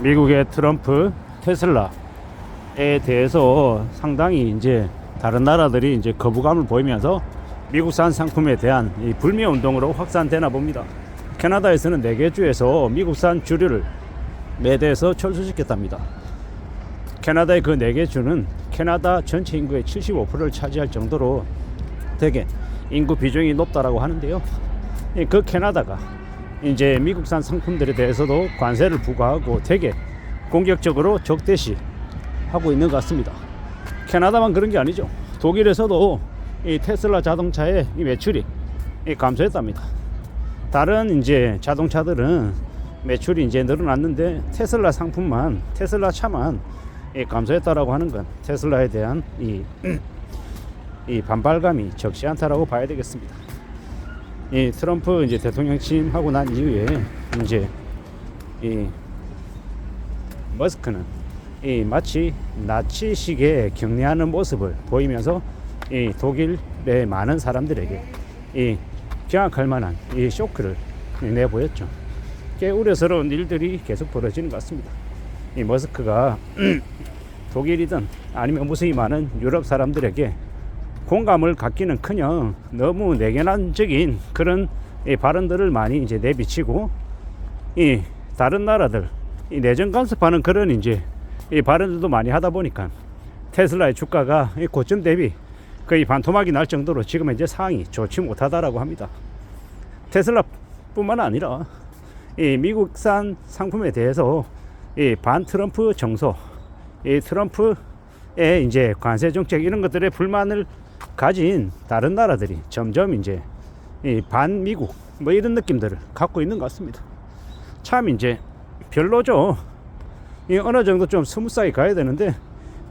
미국의 트럼프 테슬라에 대해서 상당히 이제 다른 나라들이 이제 거부감을 보이면서 미국산 상품에 대한 이 불매 운동으로 확산되나 봅니다. 캐나다에서는 4개 주에서 미국산 주류를 매대에서 철수시켰답니다. 캐나다의 그 4개 주는 캐나다 전체 인구의 75%를 차지할 정도로 되게 인구 비중이 높다라고 하는데요. 예, 그 캐나다가 이제 미국산 상품들에 대해서도 관세를 부과하고 되게 공격적으로 적대시 하고 있는 것 같습니다. 캐나다만 그런 게 아니죠. 독일에서도 이 테슬라 자동차의 이 매출이 이 감소했답니다. 다른 이제 자동차들은 매출이 이제 늘어났는데 테슬라 상품만 테슬라 차만 이 감소했다라고 하는 건 테슬라에 대한 이, 이 반발감이 적지 않다라고 봐야 되겠습니다. 이 트럼프 이제 대통령 취임하고 난 이후에 이제 이 머스크는 이 마치 나치식의 격려하는 모습을 보이면서 이 독일의 많은 사람들에게 이 경악할 만한 이 쇼크를 내보였죠. 꽤 우려스러운 일들이 계속 벌어지는 것 같습니다. 이 머스크가 독일이든 아니면 무수히 많은 유럽 사람들에게 공감을 갖기는커녕 너무 내견한적인 그런 이 발언들을 많이 이제 내비치고 이 다른 나라들 이 내정 간섭하는 그런 이제 이 발언들도 많이 하다 보니까 테슬라의 주가가 이 고점 대비 거의 반토막이 날 정도로 지금 현재 상황이 좋지 못하다라고 합니다. 테슬라뿐만 아니라 이 미국산 상품에 대해서 이 반 트럼프 정서, 이 트럼프의 이제 관세 정책 이런 것들에 불만을 가진 다른 나라들이 점점 이제 이 반미국 뭐 이런 느낌들을 갖고 있는 것 같습니다. 참 이제 별로죠. 이 어느 정도 좀 스무스하게 가야 되는데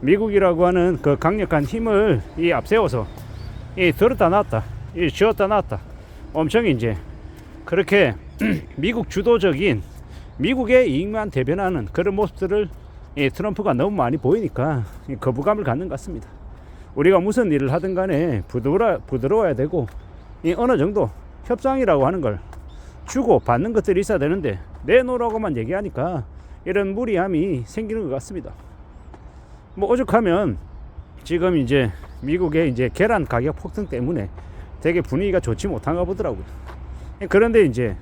미국이라고 하는 그 강력한 힘을 이 앞세워서 이 들었다 놨다, 이 쥐었다 놨다, 엄청 이제 그렇게 미국 주도적인 미국의 이익만 대변하는 그런 모습들을 이 트럼프가 너무 많이 보이니까 이 거부감을 갖는 것 같습니다. 우리가 무슨 일을 하든 간에 부드러, 부드러워야 되고 이 어느 정도 협상이라고 하는 걸 주고 받는 것들이 있어야 되는데 내놓으라고만 얘기하니까 이런 무리함이 생기는 것 같습니다. 뭐 오죽하면 지금 이제 미국의 이제 계란 가격 폭등 때문에 되게 분위기가 좋지 못한가 보더라고요. 그런데 이제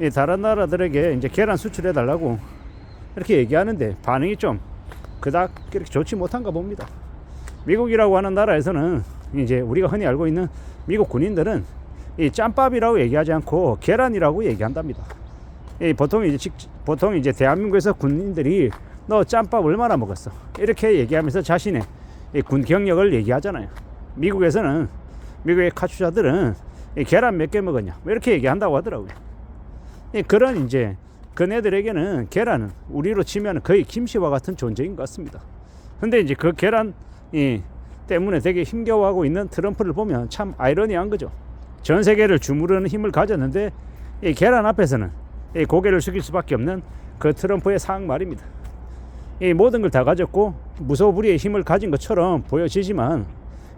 이 다른 나라들에게 이제 계란 수출해 달라고 이렇게 얘기하는데 반응이 좀 그닥 그렇게 좋지 못한가 봅니다. 미국이라고 하는 나라에서는 이제 우리가 흔히 알고 있는 미국 군인들은 이 짬밥이라고 얘기하지 않고 계란이라고 얘기한답니다. 이 보통 이제 직, 보통 이제 대한민국에서 군인들이 너 짬밥 얼마나 먹었어? 이렇게 얘기하면서 자신의 이군 경력을 얘기하잖아요. 미국에서는 미국의 카투자들은 이 계란 몇 개 먹었냐? 뭐 이렇게 얘기한다고 하더라고요. 이 그런 이제 그네들에게는 계란은 우리로 치면 거의 김치와 같은 존재인 것 같습니다. 근데 이제 그 계란 이 때문에 되게 힘겨워하고 있는 트럼프를 보면 참 아이러니한 거죠. 전 세계를 주무르는 힘을 가졌는데 이 계란 앞에서는 이 고개를 숙일 수밖에 없는 그 트럼프의 상황 말입니다. 이 모든 걸 다 가졌고 무소불위의 힘을 가진 것처럼 보여지지만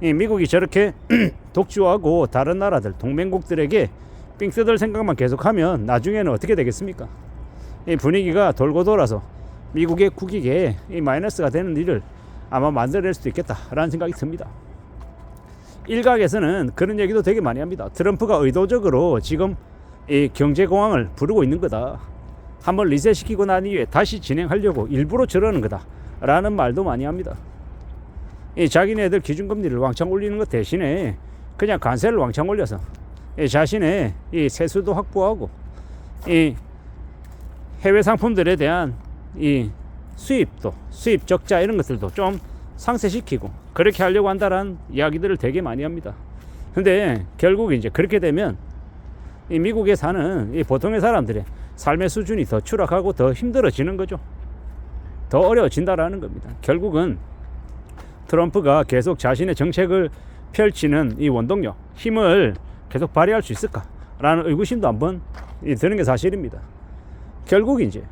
이 미국이 저렇게 독주하고 다른 나라들 동맹국들에게 삥 뜯을 생각만 계속하면 나중에는 어떻게 되겠습니까? 이 분위기가 돌고 돌아서 미국의 국익에 이 마이너스가 되는 일을 아마 만들어낼 수도 있겠다라는 생각이 듭니다. 일각에서는 그런 얘기도 되게 많이 합니다. 트럼프가 의도적으로 지금 이 경제 공황을 부르고 있는 거다. 한번 리셋시키고 난 이후에 다시 진행하려고 일부러 저러는 거다 라는 말도 많이 합니다. 이 자기네들 기준금리를 왕창 올리는 것 대신에 그냥 관세를 왕창 올려서 이 자신의 이 세수도 확보하고 이 해외 상품들에 대한 이 수입도 수입 적자 이런 것들도 좀 상쇄시키고 그렇게 하려고 한다라는 이야기들을 되게 많이 합니다. 근데 결국 이제 그렇게 되면 이 미국에 사는 이 보통의 사람들의 삶의 수준이 더 추락하고 더 힘들어지는 거죠. 더 어려워진다라는 겁니다. 결국은 트럼프가 계속 자신의 정책을 펼치는 이 원동력, 힘을 계속 발휘할 수 있을까라는 의구심도 한번 드는 게 사실입니다. 결국 이제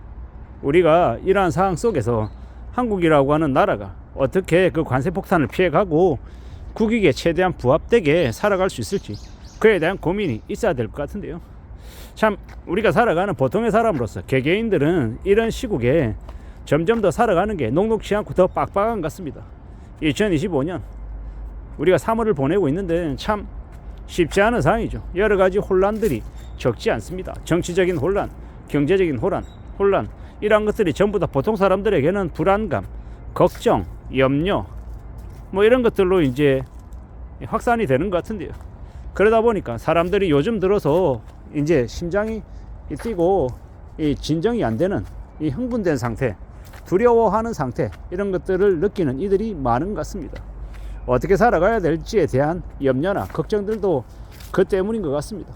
우리가 이러한 상황 속에서 한국이라고 하는 나라가 어떻게 그 관세 폭탄을 피해가고 국익에 최대한 부합되게 살아갈 수 있을지 그에 대한 고민이 있어야 될 것 같은데요. 참 우리가 살아가는 보통의 사람으로서 개개인들은 이런 시국에 점점 더 살아가는 게 녹록치 않고 더 빡빡한 것 같습니다. 2025년 우리가 3월을 보내고 있는데 참 쉽지 않은 상황이죠. 여러 가지 혼란들이 적지 않습니다. 정치적인 혼란, 경제적인 혼란, 혼란 이러한 것들이 전부 다 보통 사람들에게는 불안감, 걱정, 염려 뭐 이런 것들로 이제 확산이 되는 것 같은데요. 그러다 보니까 사람들이 요즘 들어서 이제 심장이 뛰고 이 진정이 안 되는 이 흥분된 상태, 두려워하는 상태 이런 것들을 느끼는 이들이 많은 것 같습니다. 어떻게 살아가야 될지에 대한 염려나 걱정들도 그 때문인 것 같습니다.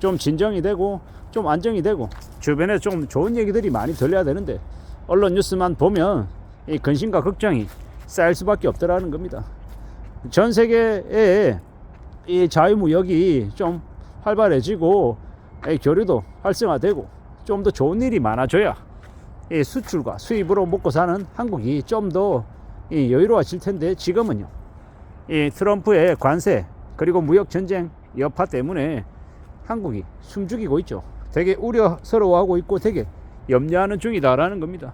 좀 진정이 되고 좀 안정이 되고 주변에 좀 좋은 얘기들이 많이 들려야 되는데 언론 뉴스만 보면 이 근심과 걱정이 쌓일 수밖에 없더라는 겁니다. 전 세계에 이 자유무역이 좀 활발해지고 이 교류도 활성화되고 좀 더 좋은 일이 많아져야 이 수출과 수입으로 먹고 사는 한국이 좀 더 여유로워질 텐데 지금은요 이 트럼프의 관세 그리고 무역 전쟁 여파 때문에 한국이 숨죽이고 있죠. 되게 우려스러워하고 있고 되게 염려하는 중이다라는 겁니다.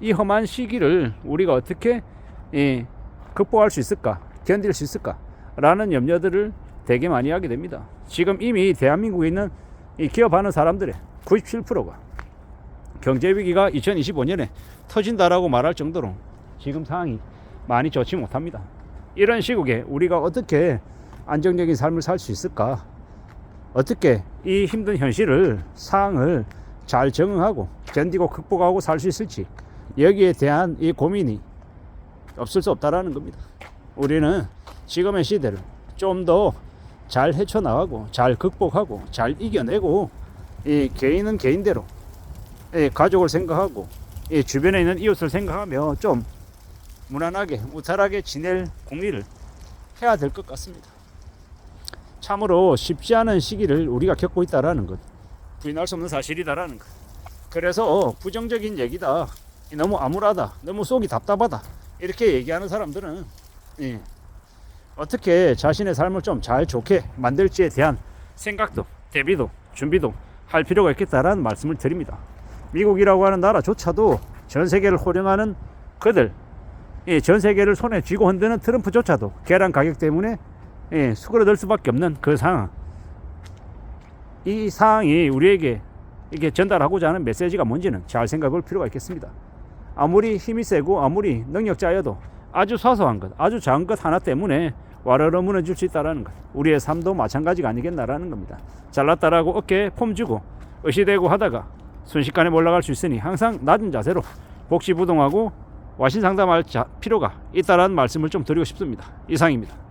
이 험한 시기를 우리가 어떻게 예, 극복할 수 있을까, 견딜 수 있을까라는 염려들을 되게 많이 하게 됩니다. 지금 이미 대한민국에 있는 이 기업하는 사람들의 97%가 경제 위기가 2025년에 터진다라고 말할 정도로 지금 상황이 많이 좋지 못합니다. 이런 시국에 우리가 어떻게 안정적인 삶을 살 수 있을까? 어떻게 이 힘든 현실을 상황을 잘 적응하고 견디고 극복하고 살 수 있을지 여기에 대한 이 고민이 없을 수 없다라는 겁니다. 우리는 지금의 시대를 좀 더 잘 헤쳐나가고 잘 극복하고 잘 이겨내고 이 개인은 개인대로 이 가족을 생각하고 이 주변에 있는 이웃을 생각하며 좀 무난하게 무탈하게 지낼 공리를 해야 될 것 같습니다. 참으로 쉽지 않은 시기를 우리가 겪고 있다라는 것. 부인할 수 없는 사실이다라는 것. 그래서 부정적인 얘기다, 너무 암울하다, 너무 속이 답답하다. 이렇게 얘기하는 사람들은 예, 어떻게 자신의 삶을 좀 잘 좋게 만들지에 대한 생각도 대비도 준비도 할 필요가 있겠다라는 말씀을 드립니다. 미국이라고 하는 나라조차도 전 세계를 호령하는 그들 예, 전 세계를 손에 쥐고 흔드는 트럼프조차도 계란 가격 때문에 예, 수그러들 수밖에 없는 그 상황. 이 상황이 우리에게 이게 전달하고자 하는 메시지가 뭔지는 잘 생각할 필요가 있겠습니다. 아무리 힘이 세고 아무리 능력자여도 아주 사소한 것, 아주 작은 것 하나 때문에 와르르 무너질 수 있다는 것. 우리의 삶도 마찬가지가 아니겠나라는 겁니다. 잘났다라고 어깨에 폼 주고 의시대고 하다가 순식간에 올라갈 수 있으니 항상 낮은 자세로 복시부동하고 와신 상담할 자, 필요가 있다라는 말씀을 좀 드리고 싶습니다. 이상입니다.